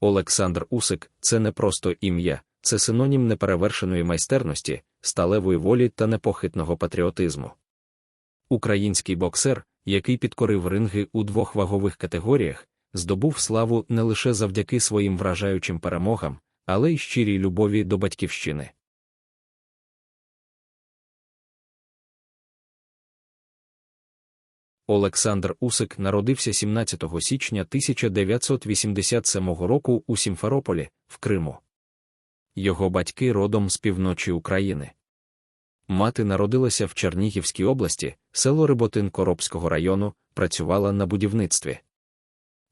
Олександр Усик це не просто ім'я, це синонім неперевершеної майстерності, сталевої волі та непохитного патріотизму. Український боксер, який підкорив ринги у двох вагових категоріях, здобув славу не лише завдяки своїм вражаючим перемогам, але й щирій любові до батьківщини. Олександр Усик народився 17 січня 1987 року у Сімферополі, в Криму. Його батьки родом з півночі України. Мати народилася в Чернігівській області, село Риботин Коробського району, працювала на будівництві.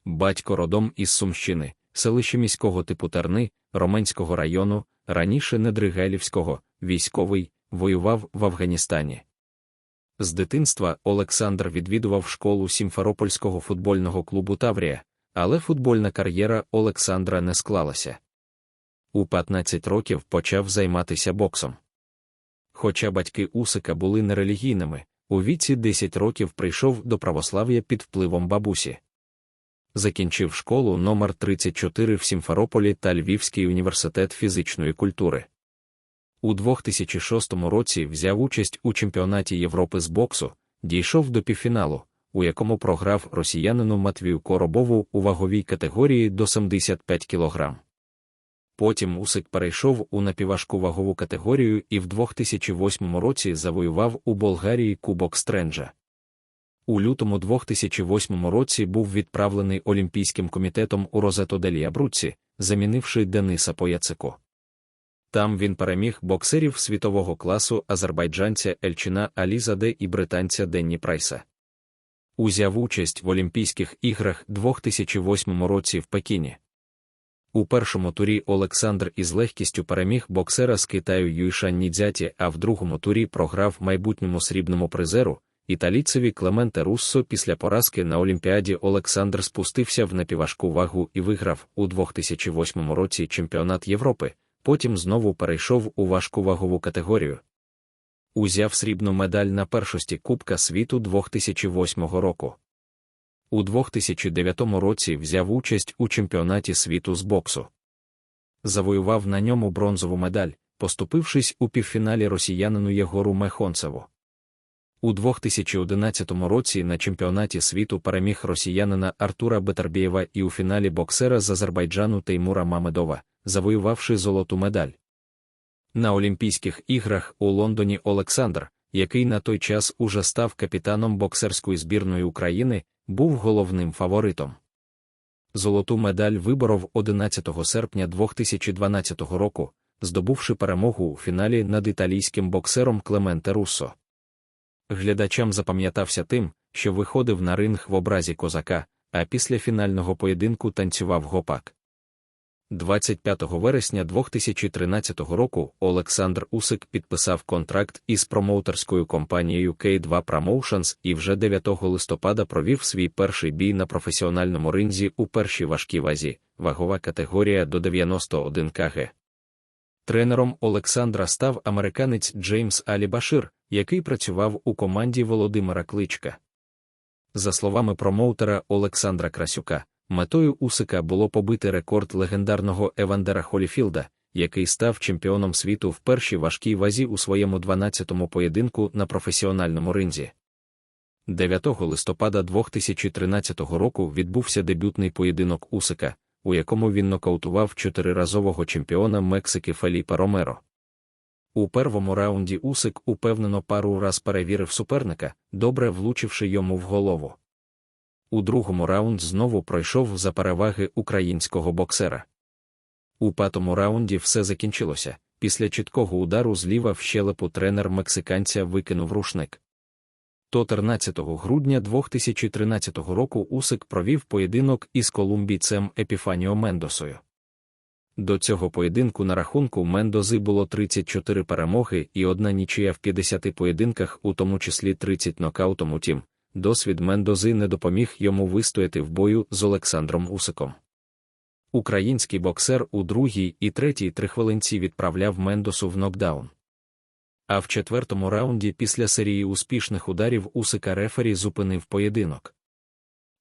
Батько родом із Сумщини, селище міського типу Терни, Роменського району, раніше Недригайлівського, військовий, воював в Афганістані. З дитинства Олександр відвідував школу Сімферопольського футбольного клубу Таврія, але футбольна кар'єра Олександра не склалася. У 15 років почав займатися боксом. Хоча батьки Усика були нерелігійними, у віці 10 років прийшов до православ'я під впливом бабусі. Закінчив школу номер 34 в Сімферополі та Львівський університет фізичної культури. У 2006 році взяв участь у чемпіонаті Європи з боксу, дійшов до півфіналу, у якому програв росіянину Матвію Коробову у ваговій категорії до 75 кг. Потім Усик перейшов у напівважку вагову категорію і в 2008 році завоював у Болгарії Кубок Стренджа. У лютому 2008 році був відправлений Олімпійським комітетом у Розето делі Абруцці, замінивши Дениса Пояцико. Там він переміг боксерів світового класу азербайджанця Ельчина Алізаде і британця Денні Прайса. Узяв участь в Олімпійських іграх 2008 році в Пекіні. У першому турі Олександр із легкістю переміг боксера з Китаю Юйшан Нідзяті, а в другому турі програв майбутньому срібному призеру, італійцеві Клементе Руссо після поразки на Олімпіаді Олександр спустився в напівважку вагу і виграв у 2008 році чемпіонат Європи, потім знову перейшов у важку вагову категорію. Узяв срібну медаль на першості Кубка світу 2008 року. У 2009 році взяв участь у чемпіонаті світу з боксу. Завоював на ньому бронзову медаль, поступившись у півфіналі росіянину Єгору Мехонцеву. У 2011 році на чемпіонаті світу переміг росіянина Артура Бетербієва і у фіналі боксера з Азербайджану Теймура Мамедова, завоювавши золоту медаль. На Олімпійських іграх у Лондоні Олександр, який на той час уже став капітаном боксерської збірної України, був головним фаворитом. Золоту медаль виборов 11 серпня 2012 року, здобувши перемогу у фіналі над італійським боксером Клементе Руссо. Глядачам запам'ятався тим, що виходив на ринг в образі козака, а після фінального поєдинку танцював гопак. 25 вересня 2013 року Олександр Усик підписав контракт із промоутерською компанією K2 Promotions і вже 9 листопада провів свій перший бій на професіональному ринзі у першій важкій вазі, вагова категорія до 91 кг. Тренером Олександра став американець Джеймс Алібашир, який працював у команді Володимира Кличка. За словами промоутера Олександра Красюка, Метою Усика було побити рекорд легендарного Евандера Холіфілда, який став чемпіоном світу в першій важкій вазі у своєму 12-му поєдинку на професіональному ринзі. 9 листопада 2013 року відбувся дебютний поєдинок Усика, у якому він нокаутував чотириразового чемпіона Мексики Феліпа Ромеро. У первому раунді Усик упевнено пару раз перевірив суперника, добре влучивши йому в голову. У другому раунд знову пройшов за переваги українського боксера. У п'ятому раунді все закінчилося. Після чіткого удару зліва в щелепу тренер мексиканця викинув рушник. 14 грудня 2013 року Усик провів поєдинок із колумбійцем Епіфаніо Мендосою. До цього поєдинку на рахунку Мендози було 34 перемоги і одна нічия в 50 поєдинках, у тому числі 30 нокаутом. Утім, досвід Мендози не допоміг йому вистояти в бою з Олександром Усиком. Український боксер у другій і третій трихвилинці відправляв Мендосу в нокдаун. А в четвертому раунді після серії успішних ударів Усика Рефері зупинив поєдинок.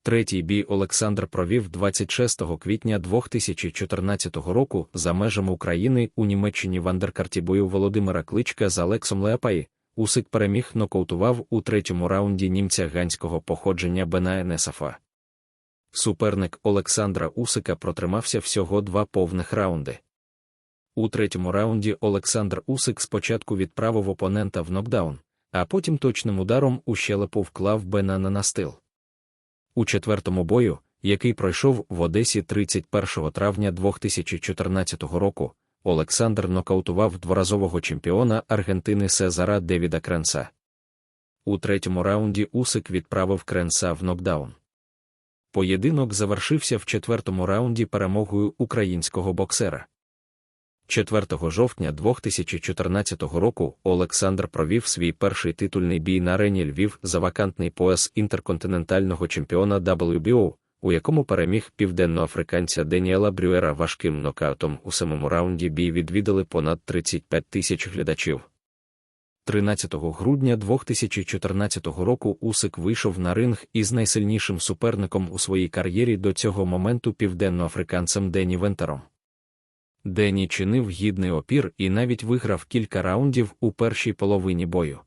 Третій бій Олександр провів 26 квітня 2014 року за межами України у Німеччині в андеркарті бою Володимира Кличка з Алексом Леапаї. Усик переміг нокаутував у третьому раунді німця ганського походження Бена Енесафа. Суперник Олександра Усика протримався всього два повних раунди. У третьому раунді Олександр Усик спочатку відправив опонента в нокдаун, а потім точним ударом у щелепу вклав Бена на настил. У четвертому бою, який пройшов в Одесі 31 травня 2014 року, Олександр нокаутував дворазового чемпіона Аргентини Сезара Девіда Кренса. У третьому раунді Усик відправив Кренса в нокдаун. Поєдинок завершився в четвертому раунді перемогою українського боксера. 4 жовтня 2014 року Олександр провів свій перший титульний бій на арені Львів за вакантний пояс інтерконтинентального чемпіона WBO, у якому переміг південноафриканця Деніела Брюера важким нокаутом у самому раунді бій відвідали понад 35 тисяч глядачів. 13 грудня 2014 року Усик вийшов на ринг із найсильнішим суперником у своїй кар'єрі до цього моменту південноафриканцем Дені Вентером. Дені чинив гідний опір і навіть виграв кілька раундів у першій половині бою.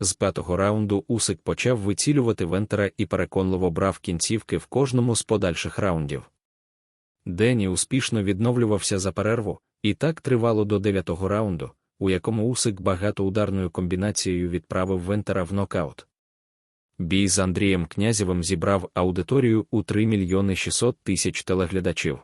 З п'ятого раунду Усик почав вицілювати Вентера і переконливо брав кінцівки в кожному з подальших раундів. Дені успішно відновлювався за перерву, і так тривало до дев'ятого раунду, у якому Усик багатоударною комбінацією відправив Вентера в нокаут. Бій з Андрієм Князєвим зібрав аудиторію у 3 мільйони 600 тисяч телеглядачів.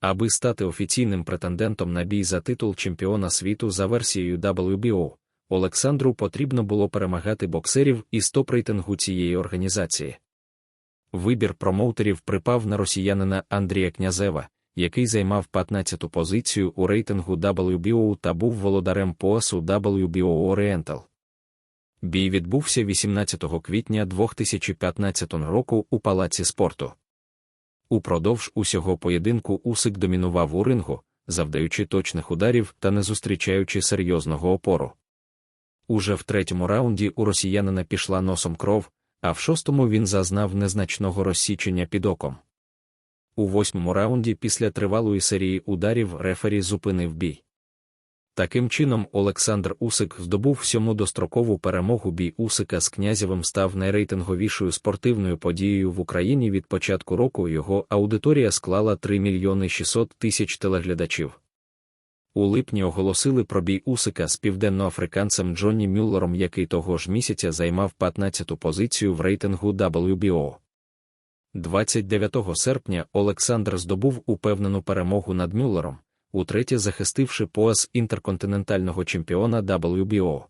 Аби стати офіційним претендентом на бій за титул чемпіона світу за версією WBO, Олександру потрібно було перемагати боксерів із топ-рейтингу цієї організації. Вибір промоутерів припав на росіянина Андрія Князева, який займав 15-ту позицію у рейтингу WBO та був володарем поясу WBO Oriental. Бій відбувся 18 квітня 2015 року у палаці спорту. Упродовж усього поєдинку Усик домінував у рингу, завдаючи точних ударів та не зустрічаючи серйозного опору. Уже в третьому раунді у росіянина пішла носом кров, а в шостому він зазнав незначного розсічення під оком. У восьмому раунді після тривалої серії ударів рефері зупинив бій. Таким чином, Олександр Усик здобув сьому дострокову перемогу бій Усика з князєвим став найрейтинговішою спортивною подією в Україні від початку року його аудиторія склала 3 мільйони 600 тисяч телеглядачів. У липні оголосили про бій Усика з південноафриканцем Джонні Мюллером, який того ж місяця займав 15-ту позицію в рейтингу WBO. 29 серпня Олександр здобув упевнену перемогу над Мюллером, утретє захистивши пояс інтерконтинентального чемпіона WBO.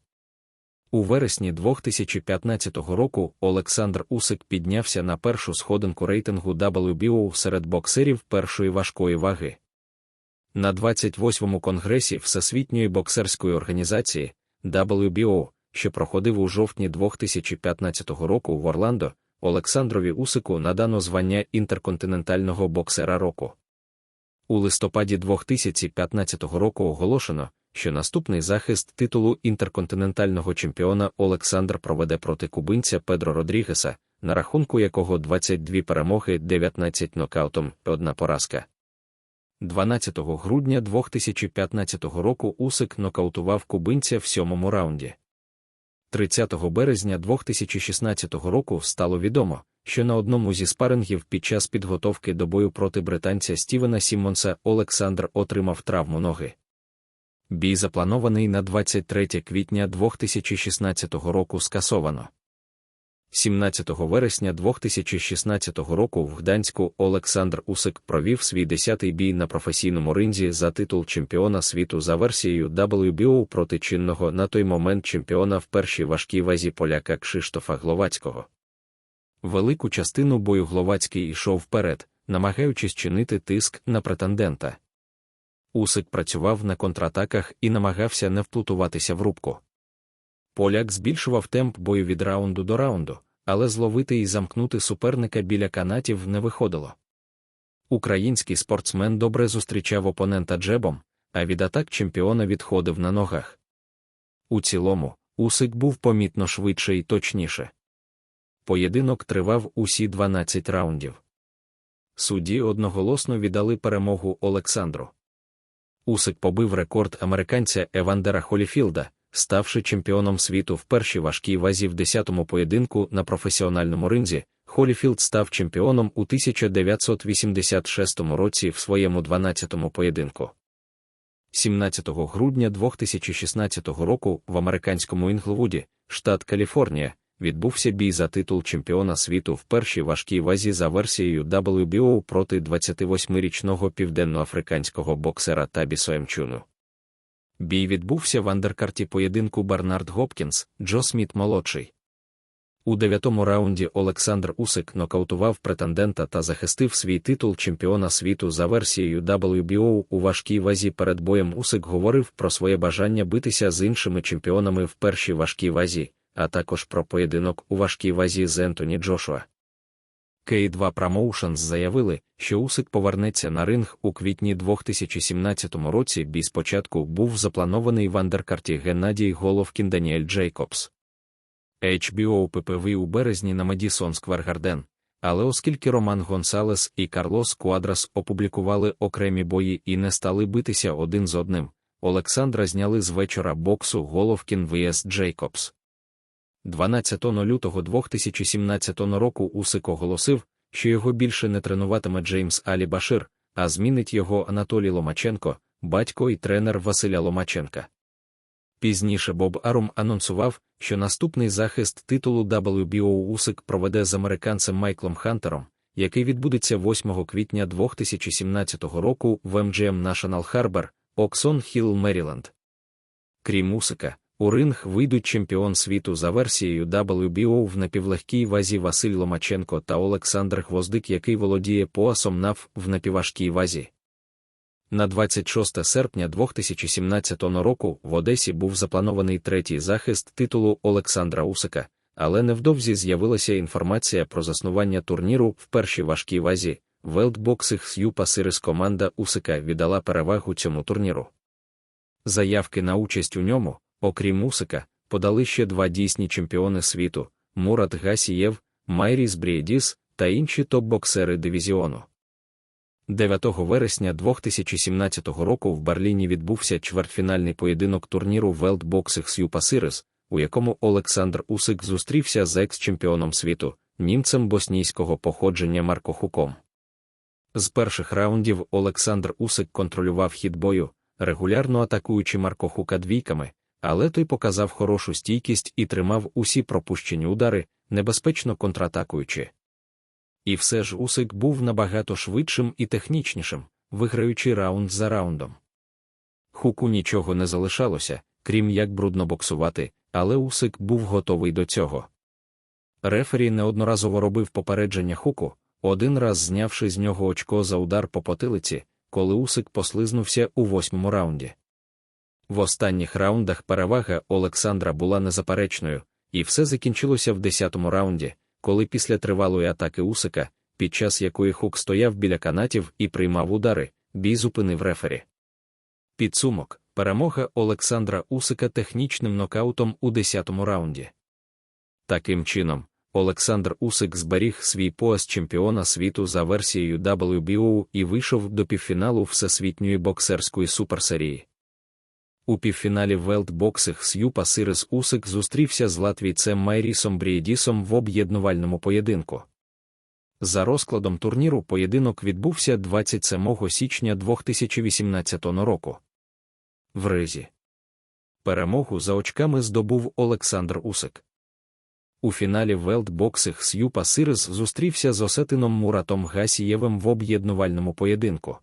У вересні 2015 року Олександр Усик піднявся на першу сходинку рейтингу WBO серед боксерів першої важкої ваги. На 28-му конгресі Всесвітньої боксерської організації WBO, що проходив у жовтні 2015 року в Орландо, Олександрові Усику надано звання інтерконтинентального боксера року. У листопаді 2015 року оголошено, що наступний захист титулу інтерконтинентального чемпіона Олександр проведе проти кубинця Педро Родрігеса, на рахунку якого 22 перемоги, 19 нокаутом, одна поразка. 12 грудня 2015 року Усик нокаутував кубинця в сьомому раунді. 30 березня 2016 року стало відомо, що на одному зі спарингів під час підготовки до бою проти британця Стівена Сіммонса Олександр отримав травму ноги. Бій запланований на 23 квітня 2016 року скасовано. 17 вересня 2016 року в Гданську Олександр Усик провів свій десятий бій на професійному ринзі за титул чемпіона світу за версією WBO проти чинного на той момент чемпіона в першій важкій вазі поляка Кшиштофа Гловацького. Велику частину бою Гловацький йшов вперед, намагаючись чинити тиск на претендента. Усик працював на контратаках і намагався не вплутуватися в рубку. Поляк збільшував темп бою від раунду до раунду, але зловити і замкнути суперника біля канатів не виходило. Український спортсмен добре зустрічав опонента джебом, а від атак чемпіона відходив на ногах. У цілому, Усик був помітно швидше і точніше. Поєдинок тривав усі 12 раундів. Судді одноголосно віддали перемогу Олександру. Усик побив рекорд американця Евандера Холіфілда, ставши чемпіоном світу в першій важкій вазі в 10-му поєдинку на професіональному ринзі. Холіфілд став чемпіоном у 1986 році в своєму 12-му поєдинку. 17 грудня 2016 року в американському Інглвуді, штат Каліфорнія, відбувся бій за титул чемпіона світу в першій важкій вазі за версією WBO проти 28-річного південноафриканського боксера Табі Соемчуну. Бій відбувся в андеркарті поєдинку Барнард Гопкінс, Джо Сміт молодший. У дев'ятому раунді Олександр Усик нокаутував претендента та захистив свій титул чемпіона світу за версією WBO у важкій вазі. Перед боєм Усик говорив про своє бажання битися з іншими чемпіонами в першій важкій вазі, а також про поєдинок у важкій вазі з Ентоні Джошуа. K2 Promotions заявили, що Усик повернеться на ринг у квітні 2017 році. Бій спочатку був запланований в андеркарті Геннадій Головкін Даніель Джейкобс. HBO ППВ у березні на Медісон Сквер але оскільки Роман Гонсалес і Карлос Куадрас опублікували окремі бої і не стали битися один з одним, Олександра зняли з вечора боксу Головкін vs Джейкобс. 12 лютого 2017 року Усик оголосив, що його більше не тренуватиме Джеймс Алі Башир, а змінить його Анатолій Ломаченко, батько і тренер Василя Ломаченка. Пізніше Боб Арум анонсував, що наступний захист титулу WBO Усик проведе з американцем Майклом Хантером, який відбудеться 8 квітня 2017 року в MGM National Harbor, Оксон Хілл, Меріленд. Крім Усика, у ринг вийдуть чемпіон світу за версією WBO в напівлегкій вазі Василь Ломаченко та Олександр Гвоздик, який володіє поасом НАВ в напівважкій вазі. На 26 серпня 2017 року в Одесі був запланований третій захист титулу Олександра Усика, але невдовзі з'явилася інформація про заснування турніру в першій важкій вазі. Велтбоксих С'юпа Сирис команда Усика віддала перевагу цьому турніру. Заявки на участь у ньому, окрім Усика, подали ще два дійсні чемпіони світу Мурат Гасієв, Майріс Брієдіс та інші топ-боксери дивізіону. 9 вересня 2017 року в Берліні відбувся чвертьфінальний поєдинок турніру Boxing С'юпа Сирис, у якому Олександр Усик зустрівся з екс-чемпіоном світу, німцем боснійського походження Марко Хуком. З перших раундів Олександр Усик контролював хід бою, регулярно атакуючи Марко Хука двійками, але той показав хорошу стійкість і тримав усі пропущені удари, небезпечно контратакуючи. І все ж Усик був набагато швидшим і технічнішим, виграючи раунд за раундом. Хуку нічого не залишалося, крім як брудно боксувати, але Усик був готовий до цього. Рефері неодноразово робив попередження хуку, один раз знявши з нього очко за удар по потилиці, коли Усик послизнувся у восьмому раунді. В останніх раундах перевага Олександра була незаперечною, і все закінчилося в десятому раунді, коли після тривалої атаки Усика, під час якої Хук стояв біля канатів і приймав удари, бій зупинив рефері. Підсумок перемога Олександра Усика технічним нокаутом у 10-му раунді. Таким чином, Олександр Усик зберіг свій пояс чемпіона світу за версією WBO і вийшов до півфіналу всесвітньої боксерської суперсерії. У півфіналі велтбоксих С'юпа Сирис Усик зустрівся з латвійцем Майрісом Брієдісом в об'єднувальному поєдинку. За розкладом турніру поєдинок відбувся 27 січня 2018 року. В Ризі. Перемогу за очками здобув Олександр Усик. У фіналі велтбоксих С'юпа Сирис зустрівся з Осетином Муратом Гасієвим в об'єднувальному поєдинку.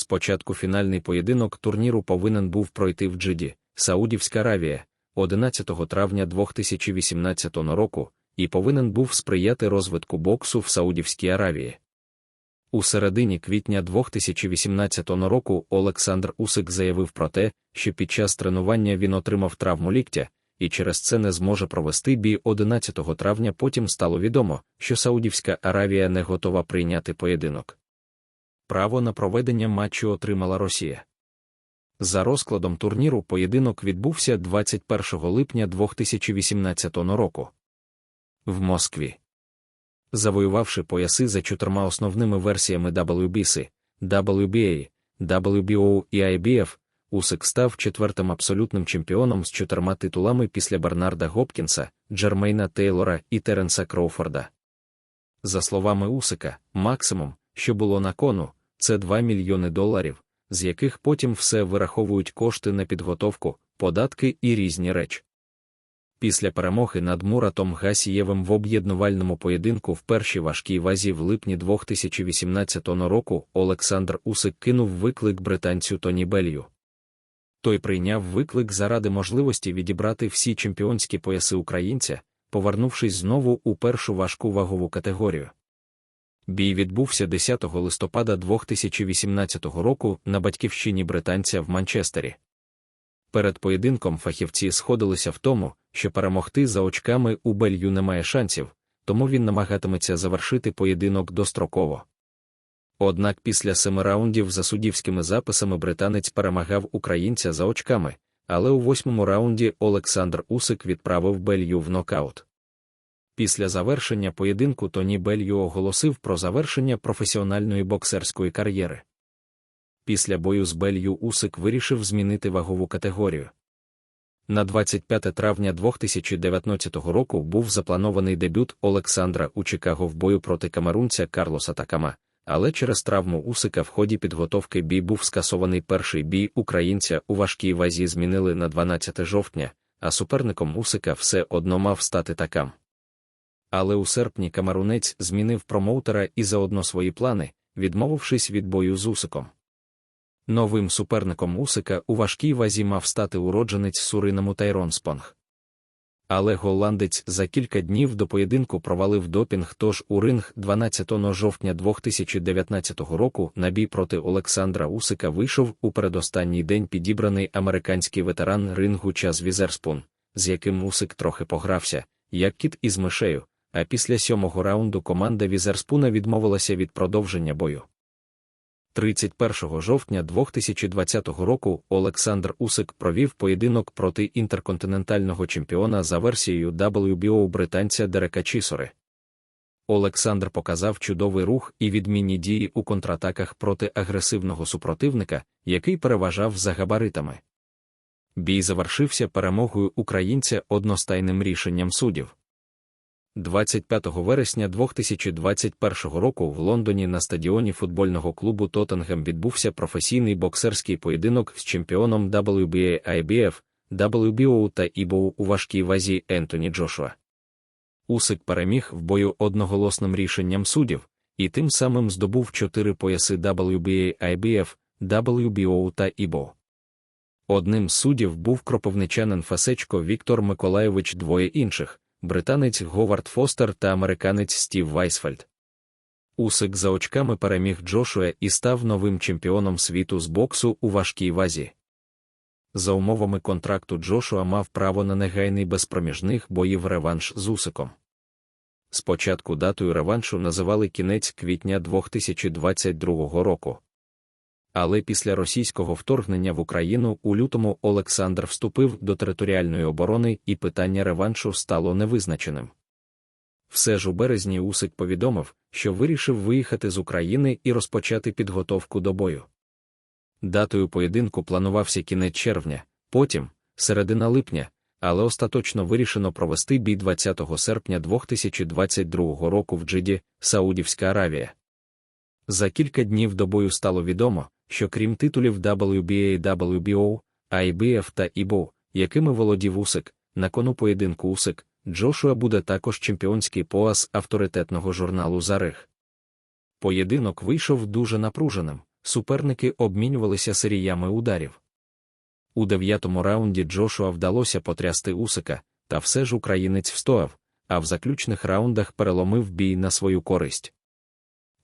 Спочатку фінальний поєдинок турніру повинен був пройти в Джиді, Саудівська Аравія, 11 травня 2018 року, і повинен був сприяти розвитку боксу в Саудівській Аравії. У середині квітня 2018 року Олександр Усик заявив про те, що під час тренування він отримав травму ліктя, і через це не зможе провести бій 11 травня. Потім стало відомо, що Саудівська Аравія не готова прийняти поєдинок. Право на проведення матчу отримала Росія. За розкладом турніру поєдинок відбувся 21 липня 2018 року. в Москві. Завоювавши пояси за чотирма основними версіями WBC, WBA, WBO і IBF, Усик став четвертим абсолютним чемпіоном з чотирма титулами після Бернарда Гопкінса, Джермейна Тейлора і Теренса Кроуфорда. За словами Усика, максимум, що було на кону, це 2 мільйони доларів, з яких потім все вираховують кошти на підготовку, податки і різні речі. Після перемоги над Муратом Гасієвим в об'єднувальному поєдинку в першій важкій вазі в липні 2018 року Олександр Усик кинув виклик британцю Тоні Белью. Той прийняв виклик заради можливості відібрати всі чемпіонські пояси українця, повернувшись знову у першу важку вагову категорію. Бій відбувся 10 листопада 2018 року на батьківщині британця в Манчестері. Перед поєдинком фахівці сходилися в тому, що перемогти за очками у Белью немає шансів, тому він намагатиметься завершити поєдинок достроково. Однак після семи раундів за суддівськими записами британець перемагав українця за очками, але у восьмому раунді Олександр Усик відправив Белью в нокаут. Після завершення поєдинку Тоні Белью оголосив про завершення професіональної боксерської кар'єри. Після бою з Белью Усик вирішив змінити вагову категорію. На 25 травня 2019 року був запланований дебют Олександра у Чикаго в бою проти камерунця Карлоса Такама, але через травму Усика в ході підготовки бій був скасований перший бій українця у важкій вазі змінили на 12 жовтня, а суперником Усика все одно мав стати такам. Але у серпні камарунець змінив промоутера і заодно свої плани, відмовившись від бою з Усиком. Новим суперником Усика у важкій вазі мав стати уродженець Суриному Тайрон Спонг. Але голландець за кілька днів до поєдинку провалив допінг, тож у ринг 12 жовтня 2019 року на бій проти Олександра Усика вийшов у передостанній день підібраний американський ветеран рингу Час Візерспун, з яким Усик трохи погрався, як кіт із мишею, а після сьомого раунду команда Візерспуна відмовилася від продовження бою. 31 жовтня 2020 року Олександр Усик провів поєдинок проти інтерконтинентального чемпіона за версією WBO британця Дерека Чісори. Олександр показав чудовий рух і відмінні дії у контратаках проти агресивного супротивника, який переважав за габаритами. Бій завершився перемогою українця одностайним рішенням суддів. 25 вересня 2021 року в Лондоні на стадіоні футбольного клубу Тоттенгем відбувся професійний боксерський поєдинок з чемпіоном WBA IBF, WBO та IBO у важкій вазі Ентоні Джошуа. Усик переміг в бою одноголосним рішенням суддів і тим самим здобув чотири пояси WBA IBF, WBO та IBO. Одним з суддів був кропивничанин Фасечко Віктор Миколаєвич двоє інших британець Говард Фостер та американець Стів Вайсфельд. Усик за очками переміг Джошуа і став новим чемпіоном світу з боксу у важкій вазі. За умовами контракту Джошуа мав право на негайний безпроміжних боїв реванш з Усиком. Спочатку датою реваншу називали кінець квітня 2022 року. Але після російського вторгнення в Україну у лютому Олександр вступив до територіальної оборони і питання реваншу стало невизначеним. Все ж у березні Усик повідомив, що вирішив виїхати з України і розпочати підготовку до бою. Датою поєдинку планувався кінець червня, потім середина липня, але остаточно вирішено провести бій 20 серпня 2022 року в Джиді, Саудівська Аравія. За кілька днів до бою стало відомо, що крім титулів WBA, WBO, IBF та IBO, якими володів Усик, на кону поєдинку Усик, Джошуа буде також чемпіонський пояс авторитетного журналу Зарих. Поєдинок вийшов дуже напруженим, суперники обмінювалися серіями ударів. У дев'ятому раунді Джошуа вдалося потрясти Усика, та все ж українець встояв, а в заключних раундах переломив бій на свою користь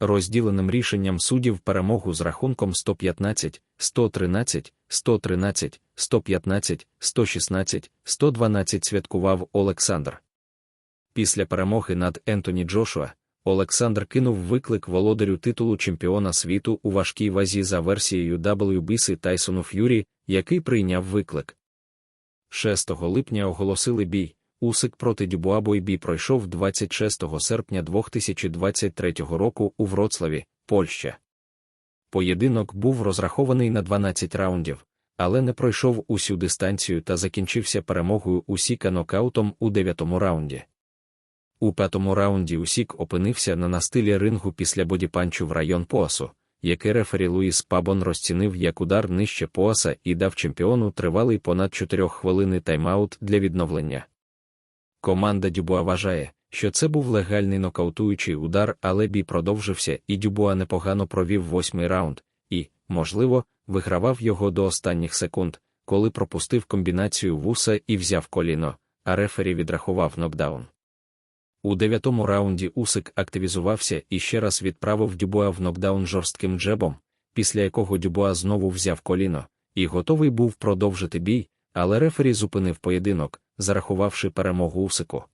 розділеним рішенням суддів перемогу з рахунком 115, 113, 113, 115, 116, 112 святкував Олександр. Після перемоги над Ентоні Джошуа Олександр кинув виклик володарю титулу чемпіона світу у важкій вазі за версією WBC Тайсону Ф'юрі, який прийняв виклик. 6 липня оголосили бій, Усик проти Дюбуа бойбій пройшов 26 серпня 2023 року у Вроцлаві, Польща. Поєдинок був розрахований на 12 раундів, але не пройшов усю дистанцію та закінчився перемогою Усіка нокаутом у дев'ятому раунді. У п'ятому раунді Усік опинився на настилі рингу після бодіпанчу в район поасу, який рефері Луїс Пабон розцінив як удар нижче поаса і дав чемпіону тривалий понад 4 хвилини тайм-аут для відновлення. Команда Дюбуа вважає, що це був легальний нокаутуючий удар, але бій продовжився, і Дюбуа непогано провів восьмий раунд і, можливо, вигравав його до останніх секунд, коли пропустив комбінацію вуса і взяв коліно, а рефері відрахував нокдаун. У дев'ятому раунді Усик активізувався і ще раз відправив Дюбуа в нокдаун жорстким джебом, після якого Дюбуа знову взяв коліно, і готовий був продовжити бій, але рефері зупинив поєдинок, зарахувавши перемогу Усику.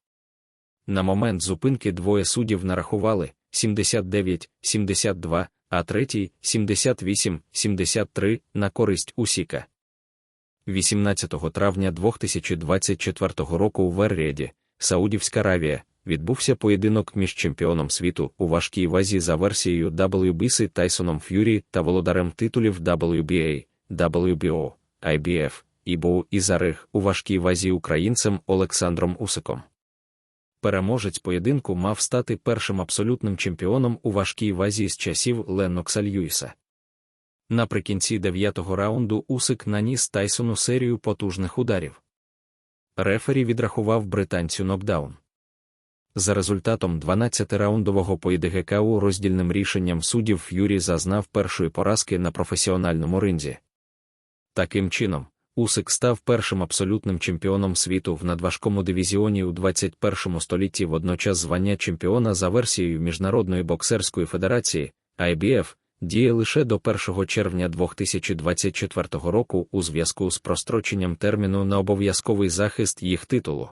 На момент зупинки двоє суддів нарахували 79-72, а третій 78-73 на користь Усіка. 18 травня 2024 року у Верріаді, Саудівська Аравія, відбувся поєдинок між чемпіоном світу у важкій вазі за версією WBC Тайсоном Ф'юрі та володарем титулів WBA, WBO, IBF, ІБО і Зариг у важкій вазі українцем Олександром Усиком. Переможець поєдинку мав стати першим абсолютним чемпіоном у важкій вазі з часів Леннокса Льюіса. Наприкінці дев'ятого раунду Усик наніс Тайсону серію потужних ударів. Рефері відрахував британцю нокдаун. За результатом 12-раундового поєдигекау роздільним рішенням суддів Ф'юрі зазнав першої поразки на професіональному ринзі. Таким чином, Усик став першим абсолютним чемпіоном світу в надважкому дивізіоні у 21 столітті водночас звання чемпіона за версією Міжнародної боксерської федерації IBF діє лише до 1 червня 2024 року у зв'язку з простроченням терміну на обов'язковий захист їх титулу.